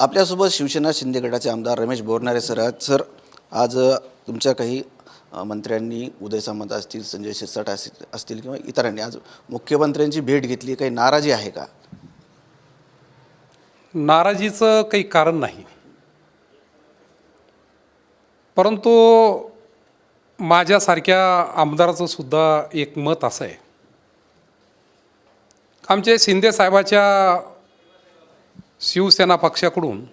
आपल्यासोबत शिवसेना शिंदे गटाचे आमदार रमेश बोरणारे सर आहेत. सर आज तुमच्या काही मंत्र्यांनी उदय सामंत असतील संजय शिरसाट असतील असतील किंवा इतरांनी आज मुख्यमंत्र्यांची भेट घेतली काही नाराजी आहे का? नाराजीचं काही कारण नाही. परंतु माझ्यासारख्या आमदाराचं सुद्धा एक मत असं आहे. आमचे शिंदे साहेबाच्या शिवसेना पक्षाकडून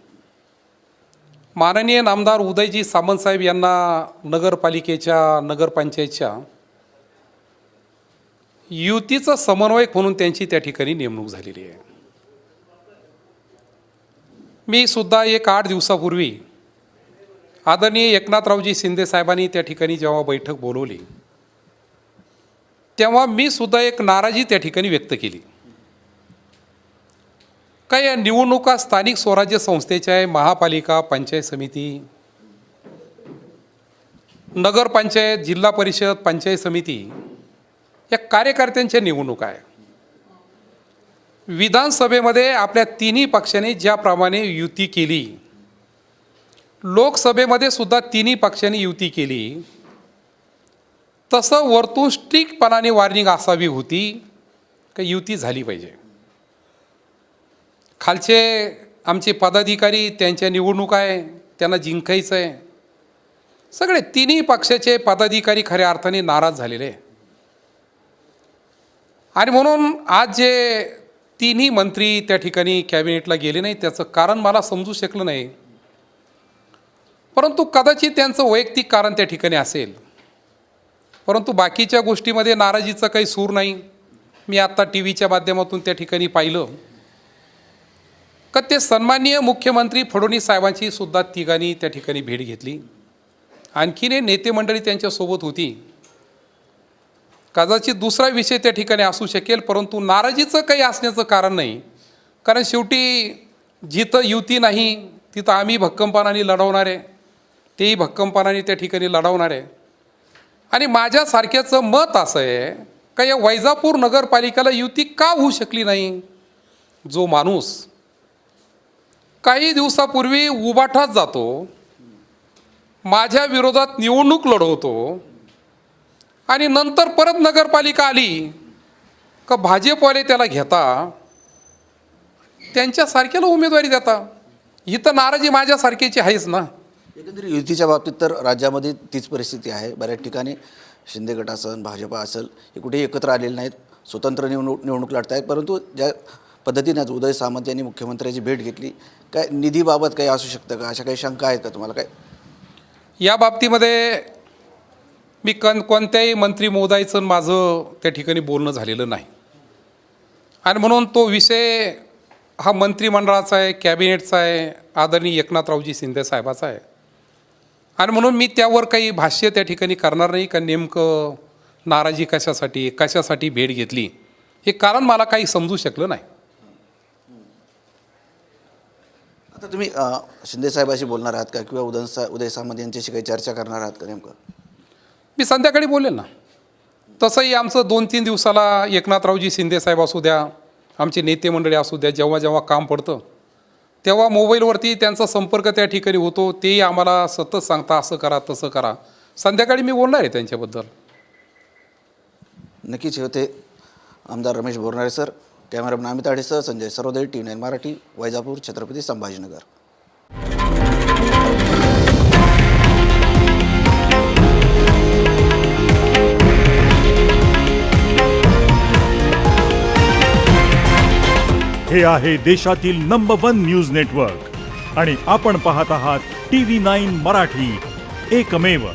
माननीय नामदार उदयजी सामंतसाहेब यांना नगरपालिकेच्या नगरपंचायतच्या युतीचा समन्वयक म्हणून त्यांची त्या ठिकाणी नेमणूक झालेली आहे. मी सुद्धा एक आठ दिवसापूर्वी आदरणीय एकनाथरावजी शिंदे साहेबांनी त्या ठिकाणी जेव्हा बैठक बोलवली तेव्हा मी सुद्धा एक नाराजी त्या ठिकाणी व्यक्त केली. काय या निवडणुका स्थानिक स्वराज्य संस्थेच्या आहे? महापालिका पंचायत समिती? नगरपंचायत जिल्हा परिषद पंचायत समिती या कार्यकर्त्यांच्या निवडणुका आहे. विधानसभेमध्ये आपल्या तिन्ही पक्षांनी ज्याप्रमाणे युती केली लोकसभेमध्ये सुद्धा तिन्ही पक्षांनी युती केली तसं वरतून स्ट्रिक्टपणाने वॉर्निंग असावी होती का युती झाली पाहिजे? खालचे आमचे पदाधिकारी त्यांच्या निवडणूक आहे त्यांना जिंकायचं आहे सगळे तिन्ही पक्षाचे पदाधिकारी खऱ्या अर्थाने नाराज झालेले. आहे आणि म्हणून आज जे तिन्ही मंत्री त्या ठिकाणी कॅबिनेटला गेले नाही त्याचं कारण मला समजू शकलं नाही. परंतु कदाचित त्यांचं वैयक्तिक कारण त्या ठिकाणी असेल. परंतु बाकीच्या गोष्टीमध्ये नाराजीचा काही सूर नाही. मी आत्ता टी व्हीच्या माध्यमातून त्या ठिकाणी पाहिलं. का ते सन्माननीय मुख्यमंत्री फडणवीस साहेबांची सुद्धा तिघांनी त्या ठिकाणी भेट घेतली. आणखीन एक नेते मंडळी त्यांच्यासोबत होती. कदाचित दुसरा विषय त्या ठिकाणी असू शकेल परंतु नाराजीचं काही असण्याचं कारण नाही. कारण शेवटी जिथं युती नाही तिथं आम्ही भक्कमपणाने लढवणार आहे तेही भक्कमपणाने त्या ठिकाणी लढवणार. आहे आणि माझ्यासारख्याचं मत असं आहे का या वैजापूर नगरपालिकेला युती का होऊ शकली नाही? जो माणूस काही दिवसापूर्वी उबाठात जातो. माझ्या विरोधात निवडणूक लढवतो. आणि नंतर परत नगरपालिका आली का भाजपवाले त्याला घेता. त्यांच्यासारख्याला उमेदवारी देता. ही तर नाराजी माझ्यासारख्याची आहेच ना. एकंदरीत युतीच्या बाबतीत तर राज्यामध्ये तीच परिस्थिती आहे. बऱ्याच ठिकाणी शिंदे गट असेल भाजपा असेल हे कुठेही एकत्र आलेले नाहीत. स्वतंत्र निवडणूक निवडणूक लढत आहेत परंतु ज्या पद्धतीने आज उदय सामंत यांनी मुख्यमंत्र्यांची भेट घेतली. काय निधीबाबत काही असू शकतं का? अशा काही शंका आहेत का तुम्हाला काय? या बाबतीमध्ये मी कन कोणत्याही मंत्री महोदयाचं माझं त्या ठिकाणी बोलणं झालेलं नाही. आणि म्हणून तो विषय हा मंत्रिमंडळाचा आहे कॅबिनेटचा आहे आदरणीय एकनाथरावजी शिंदे साहेबाचा आहे. आणि म्हणून मी त्यावर काही भाष्य त्या ठिकाणी करणार नाही का नेमकं नाराजी कशासाठी कशासाठी भेट घेतली हे कारण मला काही समजू शकलं नाही. आता तुम्ही अ, शिंदे साहेबाशी बोलणार आहात का किंवा उदय सा उदय सामंत यांच्याशी काही चर्चा करणार आहात का नेमकं? मी संध्याकाळी बोलेल ना. तसंही आमचं दोन तीन दिवसाला एकनाथरावजी शिंदे साहेब असू द्या आमचे नेते मंडळी असू द्या जेव्हा जेव्हा काम पडतं तेव्हा मोबाईलवरती त्यांचा संपर्क त्या ठिकाणी होतो तेही आम्हाला सतत सांगता असं करा तसं करा. संध्याकाळी मी बोलणार आहे त्यांच्याबद्दल. नक्कीच हे होते आमदार रमेश बोरनारे सर. कॅमेरामन अमित आडेसह संजय सरोदे टी नाईन मराठी वैजापूर छत्रपती संभाजीनगर. हे आहे देशातील नंबर वन न्यूज नेटवर्क आणि आपण पाहत आहात टी व्ही नाईन मराठी. एकमेव